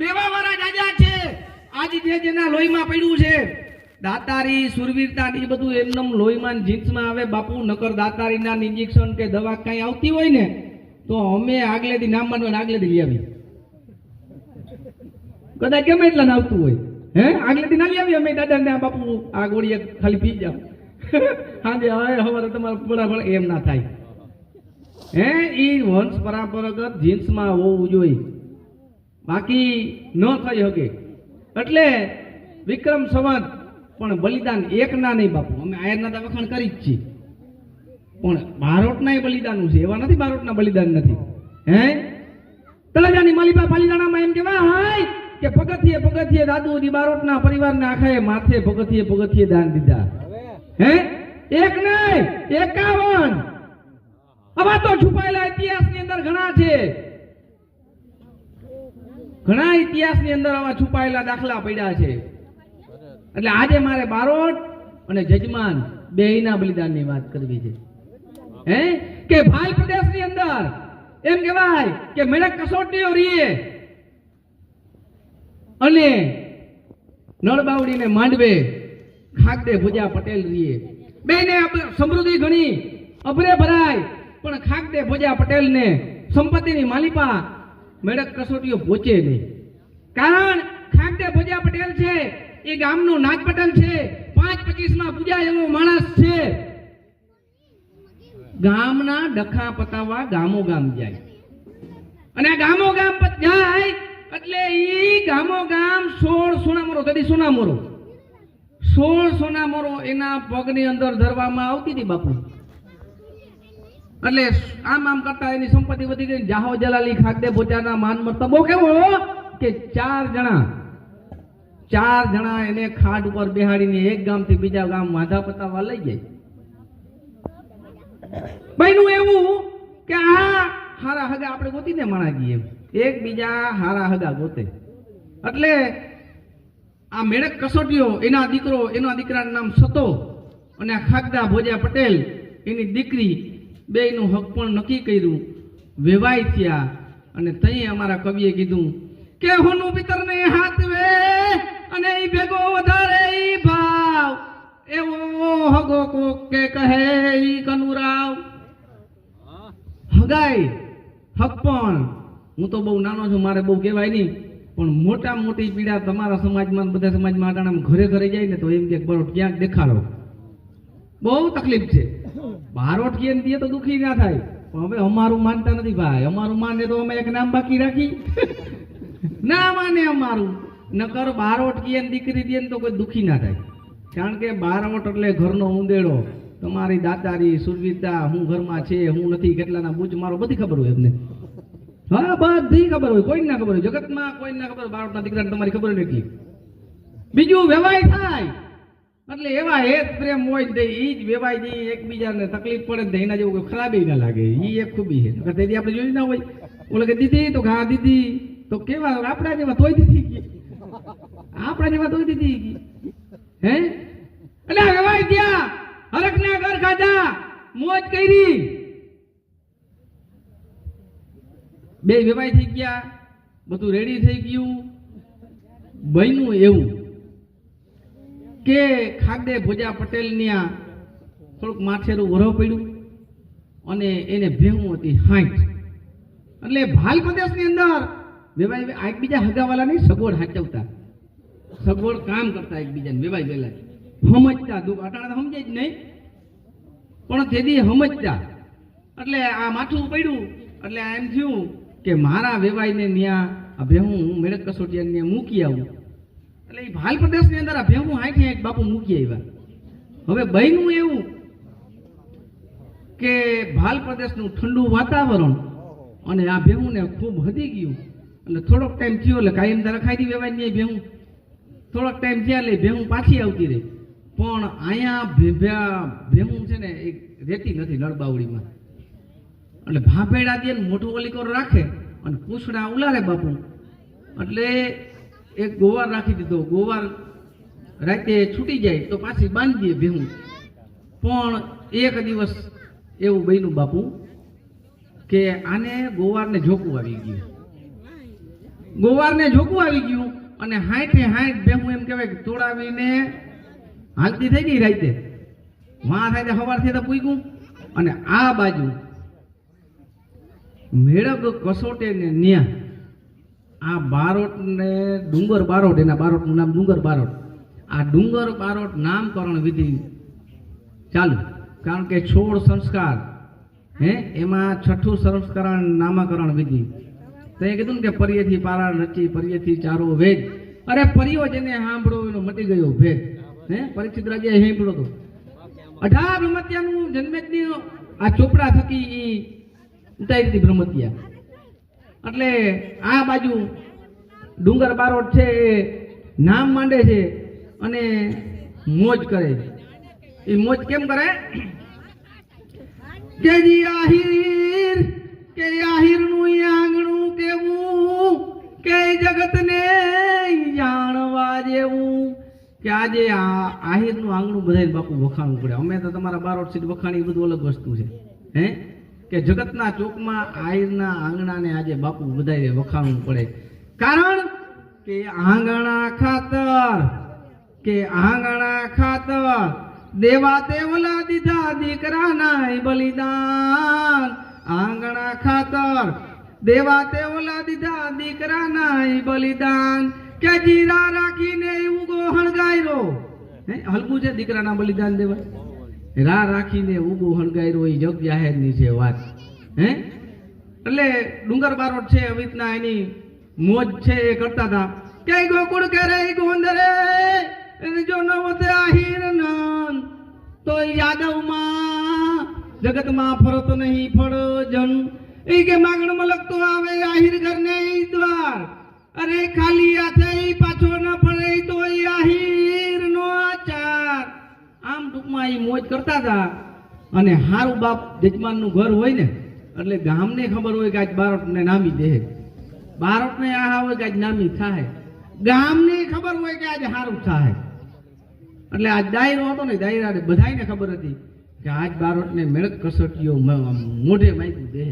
દેવા વાળા જાજા છે. આજ જે જેના લોહીમાં પડ્યું છે, દાતારી, સુરવીરતા એ બધું એમનેમ લોહીમાં જીન્સમાં આવે. બાપુ, નકર દાતારીના ઇન્જેક્શન કે દવા કઈ આવતી હોય ને, તો અમે આગલેથી નામ માનવા આગલેથી લઈ આવી કદાચ ગમે એટલા ના આવતું હોય. હે? આગલેથી ના લઈ આવી અમે દાદા ને બાપુ આ ગોળીએ ખાલી પી જાઓ. હાજે હવે હવારે તમારે બરાબર એમ ના થાય. હે? એ વંશ પરંપરાગત જીન્સમાં હોવું જોઈએ. બાકી ન થઈ શકે. એટલે વિક્રમ સંવત, પણ બલિદાન એક ના નહીં બાપુ. અમે આયરના તો કરી જ છીએ. પણ બારોટના બલિદાન છે? એવા નથી બારોટના બલિદાન નથી. હે? તળાજાની માલિપા પાલીતાણામાં એમ કેવા હાય! કે પગથિયે પગથિયે દાદુજી બારોટના પરિવારને આખાએ માથે પગથિયે પગથિયે દાન દીધા. હે? એક નહીં, એકાવન. આવા તો છુપાયેલા ઇતિહાસની અંદર ઘણા છે. ઘણા ઇતિહાસની અંદર આવા છુપાયેલા દાખલા પડ્યા છે. એટલે આજે મારે બારોટ અને જજમાન બેયના બલિદાનની વાત કરવી છે. હે? કે ભાઈ પ્રદેશની અંદર એમ કહેવાય કે મેળક કસોટીઓ રીએ અને નળબાવડીને માંડવે ખાગડે ભુજા પટેલ રીએ. બેને સમૃદ્ધિ ઘણી અભરે ભરાય, પણ ખાગડે ભુજા પટેલને સંપત્તિની માલિપા મેળક કસોટીઓ પહોંચે નહીં. કારણ ખાંડે ભુજા પટેલ છે, એ ગામનો નાગ પટેલ છે, પાંચ પચીસમાં પૂજા એવો માણસ છે. ગામના ડખા પતાવવા ગામો ગામ જાય. અને ગામો ગામ જાય એટલે ઈ ગામો ગામ સોળ સોનામોરો તદી સોનામોરો. સોળ સોનામોરો એના પગની અંદર ધરવામાં આવતી હતી બાપુ. એટલે આમ આમ કરતા એની સંપત્તિ વધી ગઈ જાહો જલાલી ખાગદે પોતાના માન મતબો કેવો કે ચાર જણા ચાર જણા એને ખાટ ઉપર બેહાડીને એક ગામથી બીજા ગામ વાંધા પતાવવા લઈ જાય બન્યું એવું કે આ હારા હગા આપણે ગોતીને માણા જઈએ એક બીજા હારા હગા ગોતે. એટલે આ મેળક કસોટીઓ, એના દીકરો, એના દીકરાનું નામ સતો અને આ ખાગદા ભોજા પટેલ, એની દીકરી બેયનું હક પણ નક્કી કર્યું. વેવાય થયા અને તઈ અમારા કવિએ કીધું કે હોનું પિતરને હાથ વે અને ઈ ભેગો વધારે ઈ ભાવ. એવો હગો કોક કે કહે ઈ કનુરાવ. હગાઈ હક પણ. હું તો બહુ નાનો છું, મારે બહુ કહેવાય નહીં. પણ મોટા મોટી પીડા તમારા સમાજમાં બધા સમાજમાં ઘરે ઘરે જાય ને તો એમ કે બરોટ ક્યાંક દેખાડો. બહુ તકલીફ છે. બારોટ કે દે તો દુખી ના થાય. પણ હવે અમારું માનતા નથી ભાઈ. અમારું માને તો અમે એક નામ બાકી રાખી. ના માને અમારું. નકર બારોટ કે દીકરી દે ને તો કોઈ દુખી ના થાય. કારણ કે બારોટ એટલે ઘરનો ઉંદેડો. તમારી દાતારી સુરવીરતા હું ઘરમાં છે હું નથી કેટલાના બુજ મારો બધી ખબર હોય એમને હા બધી ખબર હોય. કોઈને ખબર હોય. જગતમાં કોઈને ખબર. હોય, બારોટના દીકરાને તમારી ખબર નથી. બીજું વ્યવહાર થાય. એટલે એવા હેત પ્રેમ હોય ને એ જ વેવાય જઈ એકબીજાને તકલીફ પડે ને એના જેવું કોઈ ખરાબી ના લાગે. એ એક ખૂબી છે. નકર આપણે જોઈ ના હોય. ઓલે કે, દીદી, તો ઘા દીદી તો કેવા, આપણા જેવા તોય દીદી ગઈ. આપણા જેવા તોય દીદી ગઈ. હે? એટલે વેવાય ગયા. હરકના ઘર ખાધા. મોજ કરી. બે વેવાય થઈ ગયા. બધું રેડી થઈ ગયું. બન્યું એવું. કે ખાગદે ભોજા પટેલની આ થોડુંક માથેરું વરો પડ્યું અને એને ભેહું હતી હાઈટ એટલે ભાલ પ્રદેશની અંદર વેવાય એકબીજા હગાવાલાની સગવડ હાચવતા. સગવડ કામ કરતા એકબીજાને વેવાય વેલા સમજતા દુઃખ. અટાણા સમજે જ નહીં. પણ તેથી સમજતા એટલે આ માથું પડ્યું. એટલે એમ થયું કે મારા વેવાઈને ત્યાં ભેહું મેળક કસોટિયાને મૂકી આવું. એટલે એ ભાલ પ્રદેશની અંદર આ ભેહું હાંઠી હાંઠ બાપુ મૂકી આવ્યા. હવે બન્યું એવું કે ભાલ પ્રદેશનું ઠંડુ વાતાવરણ અને આ ભેવુંને ખૂબ હદી ગયું. એટલે થોડોક ટાઈમ થયો એટલે કાયમ તારા ખાઈ વેવાય નહીં ભેહું. થોડોક ટાઈમ થયા એટલે ભેહું પાછી આવતી રહી. પણ અહીંયા ભેભ્યા ભેહું છે ને એ રહેતી નથી નળબાવડીમાં. એટલે ભાભેડા દે ને મોટું ઓલીકોર રાખે અને પૂછડા ઉલારે બાપુ. એટલે એક ગોવાર રાખી દીધો. ગોવાર રાતે છૂટી જાય તો પાછી બાંધી દે ભેહું. પણ એક દિવસ એવું બન્યું બાપુ કે આને ગોવારને જોકું આવી ગયું. ગોવારને જોકું આવી ગયું અને હાઈઠે હાઈઠ ભેહું એમ કહેવાય તોડાવીને હાલતી થઈ ગઈ રાતે. વાં થાય સવારથી તો પૂગ્યું. અને આ બાજુ મેળક કસોટે ને ન્યા આ બારોટ ને ડુંગર બારોટ, એના બારોટનું નામ ડુંગર બારોટ. આ ડુંગર બારોટ નામકરણ વિધિ ચાલુ. કારણ કે છોડ સંસ્કાર, હે? એમાં છઠ્ઠું સંસ્કરણ નામકરણ વિધિ. તો એ કીધું ને કે પર્યથી પારા રચી, પર્યથી ચારો વેદ અરે પર્યો જેને સાંભળો, એનો મટી ગયો ભેદ. હે? પરિચિત રાજ્ય સાંભળ્યો તો. અઢાર બ્રહ્મત્યાનું જન્મેજની આ ચોપડા થકી એ ઉતારી હતી બ્રહ્મત્યા. એટલે આ બાજુ ડુંગર બારોટ છે, એ નામ માંડે છે અને મોજ કરે છે. એ મોજ કેમ કરે? કે જી આહિર, કે આહિરનું નું આંગણું કેવું, કે જગતને જાણવા જેવું. કે આજે આ આહિરનું આંગણું બધાય બાપુ વખાણવું પડે. અમે તો તમારા બારોટ સીટ વખાણી બધું અલગ વસ્તુ છે. હે? કે જગતના ચોકમાં આહિરના આંગણાને આજે બાપુ બધાય વખાણવું પડે. કારણ કે આંગણા ખાતર, કે આંગણા ખાતર, દેવા તે ઓલા દીધા દીકરાના બલિદાન. આંગણા ખાતર, દેવા તે ઓલા દીધા દીકરાના બલિદાન. કે જીરા રાખીને ઉગો હણગાયરો હે, હલકું છે દીકરાના બલિદાન દેવા? રા રાખીને ઉગો હણગાયરો એ જગ જાહેરની છે વાત. હે? એટલે ડુંગર બારોટ છે અમિતના એની મોજ છે એ કરતા હતા કે ગોકુળ કરે ગોંદરે જો ન હોતે આહીર નાન. તો યાદવમાં જગતમાં ફરત નહીં ફળ જન એ કે માગણ મલક તો આવે આહીર ઘરને ઈ દ્વાર. અરે ખાલી હાથે પાછો ન ફળે તો આહીર આમ ટૂંકમાં એ મોજ કરતા હતા. અને હારું બાપ જજમાનનું ઘર હોય ને, એટલે ગામને ખબર હોય કે આજ બારોટને નામી દે. બારોટને આ હોય કે આજ નામી થાય. ગામને ખબર હોય કે આજે હારું થાય. એટલે આ દાયરો હતો ને દાયરા બધાને ખબર હતી કે આજ બારોટને મેળક કસોટીઓ મોઢે માગ્યું દે.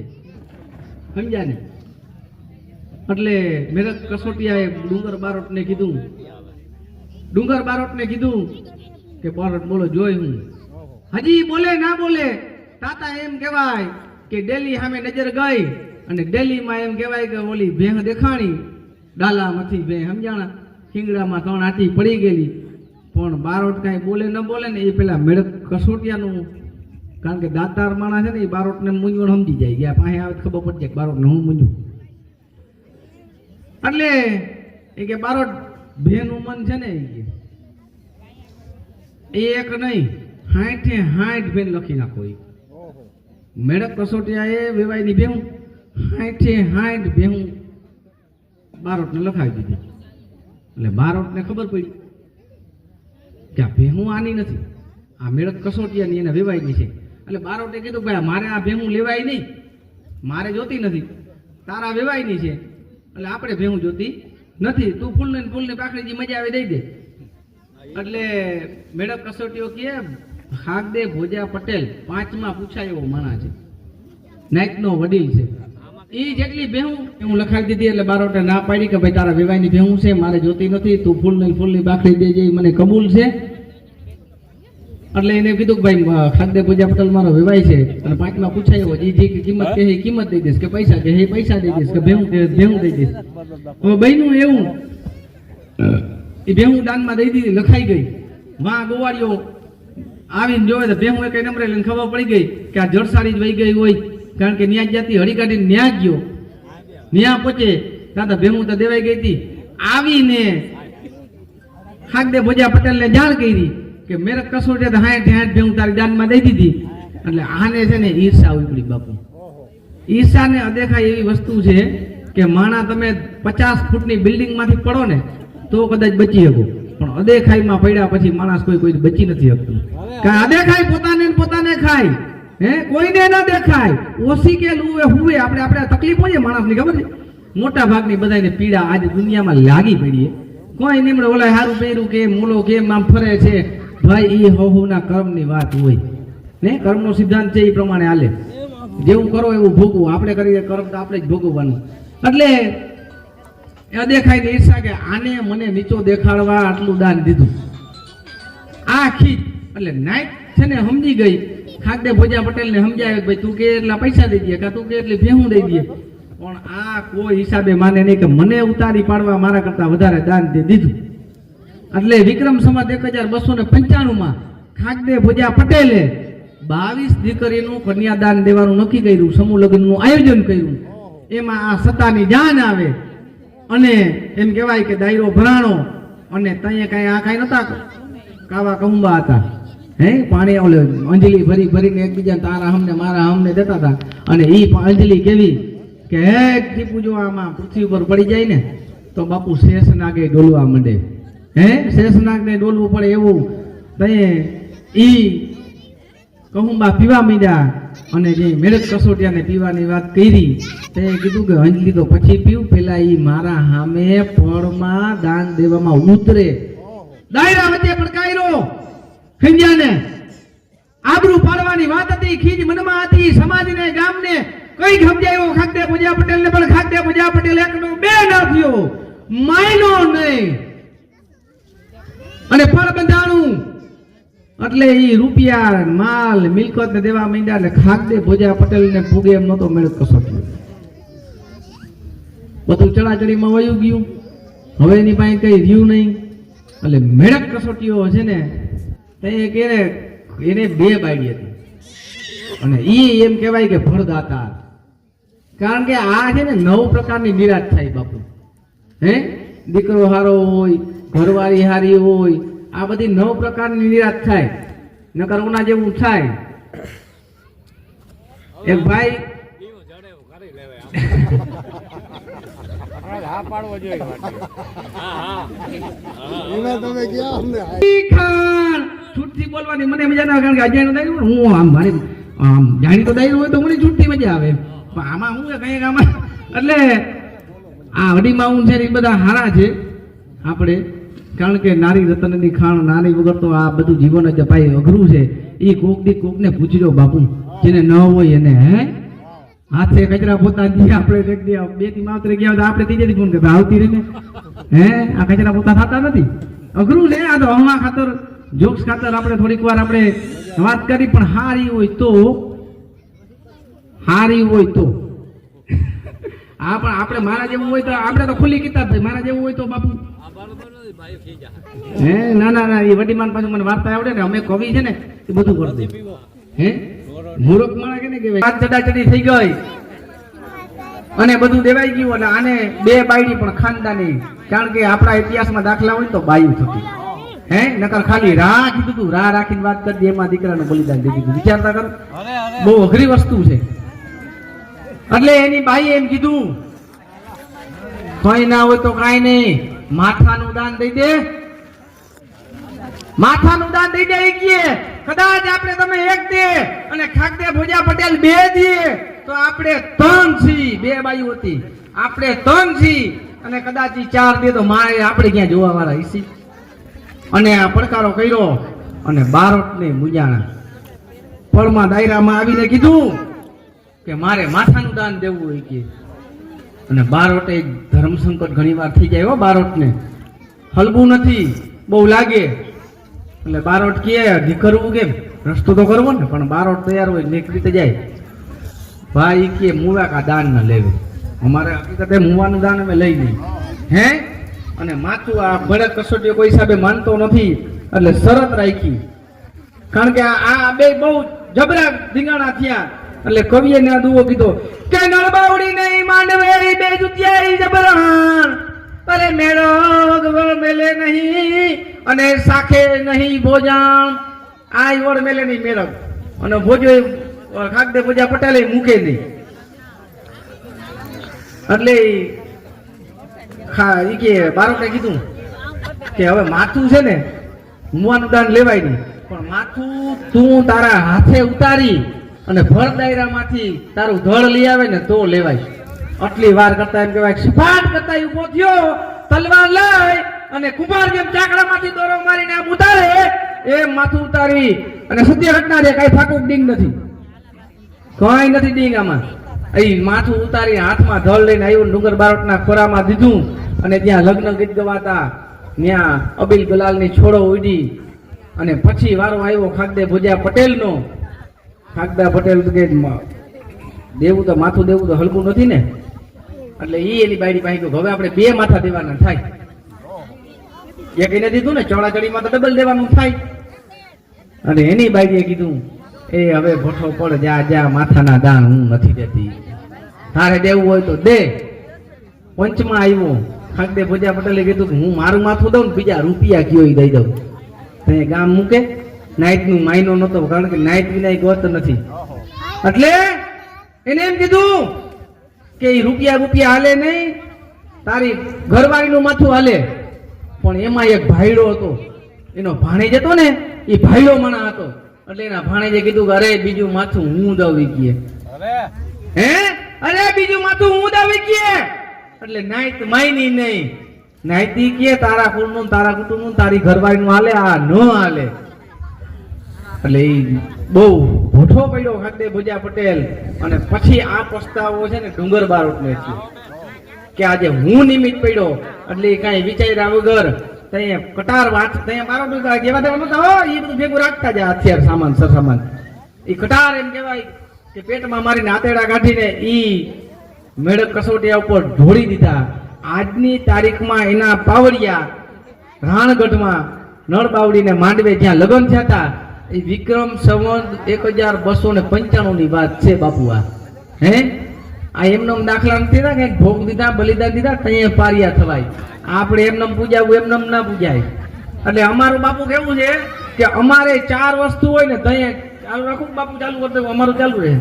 સમજ્યા ને? એટલે મેળક કસોટીયાએ ડુંગર બારોટને કીધું. ડુંગર બારોટને કીધું. કે બારોટ બોલો, જોઈ હું. હજી બોલે, ના બોલે, તાતા એમ કહેવાય કે ડેલી સામે નજર ગઈ અને ડેલીમાં એમ કહેવાય કે ઓલી ભેહ દેખાણી. ડાલામાંથી ભેહ સમજાણા? શિંગડામાં ત્રણ આટી પડી ગયેલી. પણ બારોટ કાંઈ બોલે, ન બોલે ને એ પેલા મેળક કસોટિયાનું, કારણ કે દાતાર માણસ છે ને, એ બારોટને મૂંઝવણ સમજી જાય. ગયા પાસે આવે ખબર પડી જાય બારોટને હું મૂંઝું એટલે એ કે બારોટ ભેનું મન છે ને, એ કે એક નહીં હાઠે હાઠ ભેન લખી નાખો એ મેળક કસોટિયાએ વેવાયની ભેહું હાઠે હાઠ ભેહું બારોટને લખાવી દીધી. એટલે બારોટને ખબર પડી કે આ ભેહું આની નથી. આ મેળક કસોટિયાની એને વેવાયની છે. એટલે બારોટે કીધું ભાઈ મારે આ ભેહું લેવાય નહીં. મારે જોતી નથી. તારા વેવાયની છે. એટલે આપણે ભેહું જોતી નથી. તું ફૂલને ને ફૂલની પાખડી મજા આવે દઈ દે. એટલે મેડમ કસોટીઓ કે હાગદે ભોજા પટેલ પાંચમાં પૂછાય એવો માણા છે નાયકનો વડીલ છે. એ જેટલી બેહું હું લખાવી દીધી એટલે બારોટે ના પાડી કે ભાઈ તારા વિવાહની બેહું છે, મારે જોતી નથી, તું ફૂલ નહીં ફૂલની બાખડી દેજે મને કબૂલ છે. એટલે એને કીધું કે ભાઈ ખાદ્ય પૂજા પટેલ મારો વેવાય છે. અને પાંચમાં પૂછાય એવો જે જે કિંમત કહે કિંમત દઈ દઈશ. કે પૈસા કહે પૈસા દઈ દઈશ. કે ભેહું કહે, ભેહું દઈ દઈશ. હવે બહેનું એવું. એ ભેહું દાનમાં દઈ દીધી, લખાઈ ગઈ. વાં ગોવાળીઓ આવીને જોવે તો ભેહું એક નંબરે લઈને ખબર પડી ગઈ કે આ જળસારી જ વહી ગઈ હોય, કારણ કે ન્યા જાતી હળી કાઢીને ન્યા ગયો. ન્યા પહોંચે દાદા ભેહું તો દેવાઈ ગઈ હતી. આવીને ખાગદે ભોજા પટેલને જાણ કરી કે મેરે કસોટે તો હાઠ હાઠ ભેહું તારી દાનમાં દઈ દીધી. એટલે આને છે ને ઈર્ષા ઉપડી બાપુ. ઈર્ષાને અદેખાય એવી વસ્તુ છે કે માણા તમે પચાસ ફૂટની બિલ્ડિંગમાંથી પડો ને તો કદાચ બચી શકો. પણ અદેખાઈમાં પડ્યા પછી માણસ કોઈ કોઈ બચી નથી શકતું. કારણ અદેખાઈ પોતાને પોતાને ખાય. હે? કોઈને ન દેખાય. ઓછી કે લુવે હુવે આપણે આપણે તકલીફ હોય માણસની, ખબર છે? મોટા ભાગની બધાને પીડા આજે દુનિયામાં લાગી પડીએ કોઈ નીમડે ઓલા હારું પહેર્યું કે મોલો કેમ આમ ફરે છે? ભાઈ એ હોહુના કર્મની વાત હોય. ને કર્મનો સિદ્ધાંત છે એ પ્રમાણે હાલે. જેવું કરો એવું ભોગવું. આપણે કરીએ કર્મ તો આપણે જ ભોગવવાનું. એટલે એ દેખાય ને ઈર્ષા કે આને મને નીચો દેખાડવા આટલું દાન દીધું. આ ખીચ એટલે નાઈટ છે ને સમજી ગઈ. ખાગડે ભોજા પટેલ ને સમજાવે ભાઈ તું કે એટલા પૈસા દઈ દે કાં તું કે એટલી ભેહું દઈ દે. પણ આ કોઈ હિસાબે માને નહીં કે મને ઉતારી પાડવા મારા કરતા વધારે દાન દે દીધું. એટલે વિક્રમ સમાજ એક હજાર બસો ને પંચાણું માં ખાગદે ભોજા પટેલે બાવીસ દીકરીનું કન્યાદાન દેવાનું નક્કી કર્યું. સમૂહ લગ્નનું આયોજન કર્યું. એમાં આ સત્તાની જાન આવે. અને એમ કહેવાય કે દાયરો ભરાણો અને ત્યાં કાંઈ આ કાંઈ નતા કાવા કુંબા હતા. હે? પાણી ઓલે અંજલી ભરી ભરીને એકબીજા તારા હમને, મારા હમને દેતા હતા. અને એ અંજલી કેવી કે હે ટીપુ જો આમાં પૃથ્વી ઉપર પડી જાય ને, તો બાપુ શેષનાગે ડોલવા માંડે. હે? શેષનાગને ડોલવું પડે એવું. તઈએ ઈ કહુંબા પીવા માંડ્યા અને જે મેળક કસોટિયાને પીવાની વાત કરી, તે કીધું કે હંજ તો પછી પીવું પેલા એ મારા સામે ફળમાં દાન દેવામાં ઉતરે. દાયરા વચ્ચે પડકાયરો ખંજાને આબરૂ પાડવાની વાત હતી, ખીજ મનમાં હતી, સમાજને, ગામને કઈ સમજાયો ખાગદે પૂજા પટેલ ને પણ ખાગદે પૂજા પટેલ એકનો બે નાખ્યો માયનો નહીં. અને ફળ બંધાણું એટલે એ રૂપિયા માલ મિલકત ને દેવા માંડ્યા ને ખાગદે ભોજા પટેલ ને ભૂગે એમ નતો મેળ કશો થયો બધું ચડાચડીમાં વયું ગયું. હવે એની પાસે કઈ રહ્યું નહીં. એટલે મેળક કસોટીઓ છે ને એક એને એને બે બાળી હતી. અને એ એમ કહેવાય કે ફળદાતા કારણ કે આ છે ને નવ પ્રકારની નિરાશ થાય બાપુ. હે? દીકરો હારો હોય, ઘરવાળી હારી હોય આ બધી નવ પ્રકારની નિરાશ થાય. નકર ઉના જેવું થાય. એક ભાઈ છૂટથી બોલવાની મને મજા ના કારણ કે અજાણ્યું દાયરું હું આમ મારી આમ જાણીતો દાયરું હોય તો મને છૂટથી મજા આવે. પણ આમાં હું કંઈક આમાં એટલે આ અડીમાં હું છે એ બધા હારા છે. આપણે કારણ કે નારી રતનની ખાણ નારી વગર તો આ બધું જીવન જ ભાઈ અઘરું છે. એ કોક દી કોકને પૂછજો બાપુ, જેને ન હોય એને, હે? હાથે કચરા પોતા દી આપણે એક દી બેથી માત્ર ગયા આપણે ત્રીજે ફોન કરતા આવતી રહે હે? આ કચરા પોતા થતા નથી. અઘરું છે, આ તો હમણાં ખાતર, જોક્સ ખાતર આપણે થોડીક વાર આપણે વાત કરી, પણ હારી હોય તો, હારી હોય તો. આ પણ આપણે, મારા જેવું હોય તો, આપણે તો ખુલ્લી કિતાબ મારા જેવું હોય તો, બાપુ. હે? ના ના ના એ વડીમાન પાછું મને વાર્તા આવડે ને અમે કવિ છે ને એ બધું કરતું હે? મૂરખ માણા કે ને કે હાથ ચડાચડી થઈ ગઈ. અને બધું દેવાઈ ગયું અને આને બે બાયડી પણ ખાનદાની. કારણ કે આપણા ઇતિહાસમાં દાખલા હોય તો બાયું થતી. હે? નકર ખાલી રા કીધું તું રા રાખીને વાત કરી એમાં દીકરાનું બલિદાન દીધું વિચારતા કરો. બહુ અઘરી વસ્તુ છે. એટલે એની બાઈએ એમ કીધું કઈ ના હોય તો કાંઈ નહીં. માથાનું દાન દઈ દે. માથાનું દાન દઈ દે કે. કદાચ આપણે તમે એક દે અને ખાગદે ભોજા પટેલ બે દે, તો આપણે ત્રણ છી, બે બાયું હતી. આપણે ત્રણ છી અને કદાચ ચાર દે તો મારે આપણે ક્યાં જોવા વાળા ઈસી અને આ પડકારો કર્યો અને બારોટ ને મુજાણા પળમાં દાયરામાં આવીને કીધું કે મારે માથાનું દાન દેવું હોય કે. અને બારોટ એ ધર્મ સંકટ ઘણી વાર થઈ જાય હો બારોટને. હલવું નથી, બહુ લાગે. એટલે બારોટ કે નીકળવું કેમ? રસ્તો તો કરવો ને, પણ બારોટ તૈયાર હોય ને એક રીતે જાય. ભાઈ કે મુવા કા દાન ન લેવે. અમારે હકીકતે મુવાનું દાન અમે લઈ નહીં હે? અને માથું આ ભડક કસોટીઓ કોઈ હિસાબે માનતો નથી, એટલે શરત રાખી. કારણ કે આ બે બહુ જબરા ધીંગાણા થયા. એટલે કવિએ આ દુવો કીધો કે નળબાવડી નહીં માંડવેરી બે જુતિયારી જબરાણ. અરે મેળો ગવળ મેલે નહીં અને સાખે નહીં ભોજાણ. આ વળ મેલે નહીં મેળો અને ભોજો ખાગદે ભોજા પટેલે મૂકે નહીં. એટલે હા એ કે બાળકને કીધું કે હવે માથું છે ને મુવાનું દાન લેવાય નહીં. પણ માથું તું તારા હાથે ઉતારી અને ભર દાયરામાંથી તારું ધળ લઈ આવે ને તો લેવાય. આટલી વાર કરતા એમ કહેવાય સપાટ કરતા ઊભો થયો, તલવાર લઈ અને કુમાર જેમ ચાકડામાંથી દોરો મારીને આમ ઉતારે, એમ માથું ઉતારી અને સત્ય ઘટના રે કઈ ફાકુક ડીંગ નથી. કઈ નથી ડીંગ આમાં. અહીં માથું ઉતારી હાથમાં ધળ લઈને આવ્યો ડુંગર બારોટના ખોરામાં દીધું અને ત્યાં લગ્ન ગીત ગવાતા. ત્યાં અબિલ ગલાલની છોડો ઉડી અને પછી વારો આવ્યો ખાગદે ભુજિયા પટેલનો. ખાગદા પટેલ કે દેવું તો માથું દેવું તો હલકું નથી ને? એટલે એ એની બાયડી પાસે ગયો. હવે આપણે બે માથા દેવાના થાય. એક એને દીધું ને ચોળાચડીમાં તો ડબલ દેવાનું થાય. અને એની બાયડીએ કીધું, એ હવે ભઠ્ઠો પડ, જા જા, માથાના દાન હું નથી દેતી. તારે દેવું હોય તો દે. પંચમાં આવ્યો. ખાગદે ભોજા પટેલે કીધું કે હું મારું માથું દઉં ને બીજા રૂપિયા કયો દઈ દઉં. ગામ મૂકે. નાઈટનું માયનો નતો કારણ કે નાઈટ વિના ગોત નથી. એટલે એને એમ કીધું કે એ રૂપિયા રૂપિયા હાલે નહીં તારી ઘરવાળીનું માથું હાલે. પણ એમાં એક ભાઈડો હતો. એનો ભાણેજ હતો ને એ ભાઈડો મણા હતો. એટલે એના ભાણેજે કીધું કે અરે બીજું માથું હું દાવી ગયે. હે? અરે બીજું માથું હું દાવી ગયે. એટલે નાઈટ માયની નહીં. નાઈતી કે તારા કુટુંબ ને તારા કુટુંબનું ને તારી ઘરવાળીનું હાલે આ ન હાલે. એટલે બહુ ભૂઠો પડ્યો ખાતે ભુજા પટેલ. અને પછી આ પસ્તાવો છે ને ડુંગર બારોટનો છે. કે આજે હું નિમિત્ત પડ્યો. એટલે કાંઈ વિચાર્યા વગર ત્યાં કટાર વાત ત્યાં મારો ઉતા જેવા તેવા નતા હો એ બધું ભેગું રાખતા જાય હથિયાર સામાન, સરસામાન. એ કટાર એમ કહેવાય કે પેટમાં મારીને આતેડા કાઢીને એ મેળક કસોટિયા ઉપર ઢોળી દીધા. આજની તારીખમાં એના પાવડિયા રાણગઢમાં નળ બાવડીને માંડવે જ્યાં લગ્ન થયા હતા એ વિક્રમ સંવંત એક હજાર બસો ને પંચાણું ની વાત છે બાપુ આ. હે? આ એમનો દાખલા નથી થયા કંઈક ભોગ દીધા, બલિદાન દીધા ત્યાં પારિયા થવાય. આપણે એમનેમ પૂજાવું, એમનેમ ના પૂજાય. એટલે અમારું બાપુ કેવું છે કે અમારે ચાર વસ્તુ હોય ને તઈએ ચાલુ રાખું બાપુ, ચાલુ કરતો અમારું ચાલુ રહે.